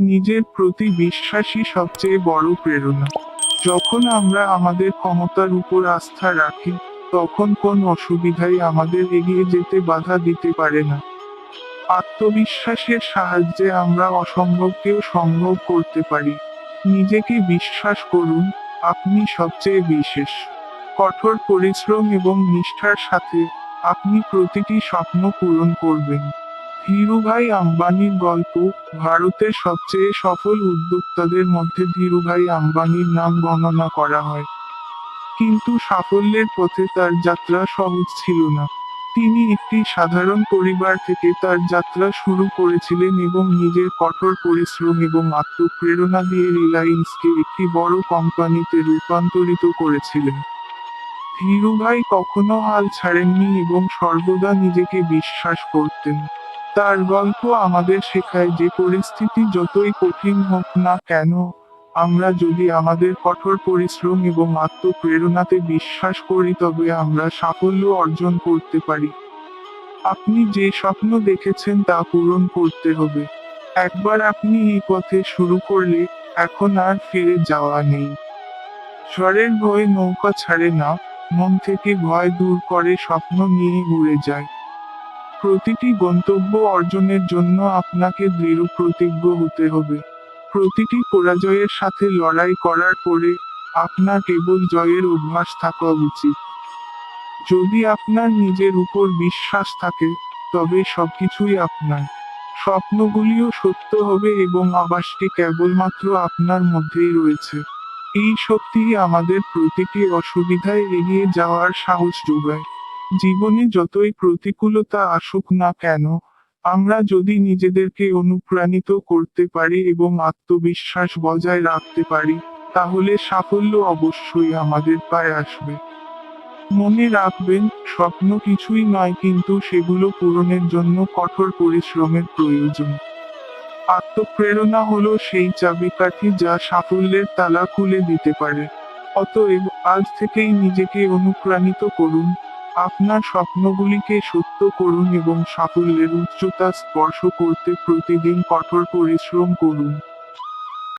নিজের প্রতি বিশ্বাসই সবচেয়ে বড় প্রেরণা। যখন আমরা আমাদের ক্ষমতার উপর আস্থা রাখি, তখন কোন অসুবিধাই আমাদের এগিয়ে যেতে বাধা দিতে পারে না। আত্মবিশ্বাসের সাহায্যে আমরা অসম্ভবকেও সম্ভব করতে পারি। নিজেকে বিশ্বাস করুন, আপনি সবচেয়ে বিশেষ। কঠোর পরিশ্রম এবং নিষ্ঠার সাথে আপনি প্রতিটি স্বপ্ন পূরণ করবেন। ধীরুভাই আম্বানির গল্প, ভারতের সবচেয়ে সফল উদ্যোক্তাদের মধ্যে ধীরুভাই আম্বানির নাম গণনা করা হয়। কিন্তু সাফল্যের পথে তার যাত্রা সহজ ছিল না। তিনি একটি সাধারণ পরিবার থেকে তার যাত্রা শুরু করেছিলেন এবং নিজের কঠোর পরিশ্রম এবং আত্মপ্রেরণা দিয়ে রিলায়েন্সকে একটি বড় কোম্পানিতে রূপান্তরিত করেছিলেন। ধীরুভাই কখনো হাল ছাড়েননি এবং সর্বদা নিজেকে বিশ্বাস করতেন। তার গল্প আমাদের শেখায় যে পরিস্থিতি যতই কঠিন হোক না কেন, আমরা যদি আমাদের কঠোর পরিশ্রম এবং আত্মপ্রেরণাতে বিশ্বাস করি তবে আমরা সাফল্য অর্জন করতে পারি। আপনি যে স্বপ্ন দেখেছেন তা পূরণ করতে হবে। একবার আপনি এই পথে শুরু করলে এখন আর ফিরে যাওয়া নেই। ঝড়ের ভয়ে নৌকা ছাড়ে না, মন থেকে ভয় দূর করে স্বপ্ন নিয়ে উড়ে যায়। প্রতিটি গন্তব্য অর্জনের জন্য আপনাকে দৃঢ় প্রতিজ্ঞ হতে হবে। প্রতিটি পরাজয়ের সাথে লড়াই করার পরে আপনার কেবল জয়ের অভ্যাস থাকা উচিত। যদি আপনার নিজের উপর বিশ্বাস থাকে, তবে সবকিছুই আপনার। স্বপ্নগুলিও সত্য হবে এবং আবাসটি কেবলমাত্র আপনার মধ্যেই রয়েছে। এই শক্তি আমাদের প্রতিটি অসুবিধায় এগিয়ে যাওয়ার সাহস যোগায়। জীবনে যতই প্রতিকূলতা আসুক না কেন, আমরা যদি নিজেদেরকে অনুপ্রাণিত করতে পারি এবং আত্মবিশ্বাস বজায় রাখতে পারি, তাহলে সাফল্য অবশ্যই আমাদের পায়ে আসবে। মনে রাখবেন, স্বপ্ন কিছুই নয় কিন্তু সেগুলো পূরণের জন্য কঠোর পরিশ্রমের প্রয়োজন। আত্মপ্রেরণা হলো সেই চাবিকাঠি যা সাফল্যের তালা খুলে দিতে পারে। অতএব, আজ থেকেই নিজেকে অনুপ্রাণিত করুন আপনার স্বপ্নগুলিকে সত্য করুন এবং সাফল্যের উচ্চতা স্পর্শ করতে প্রতিদিন কঠোর পরিশ্রম করুন।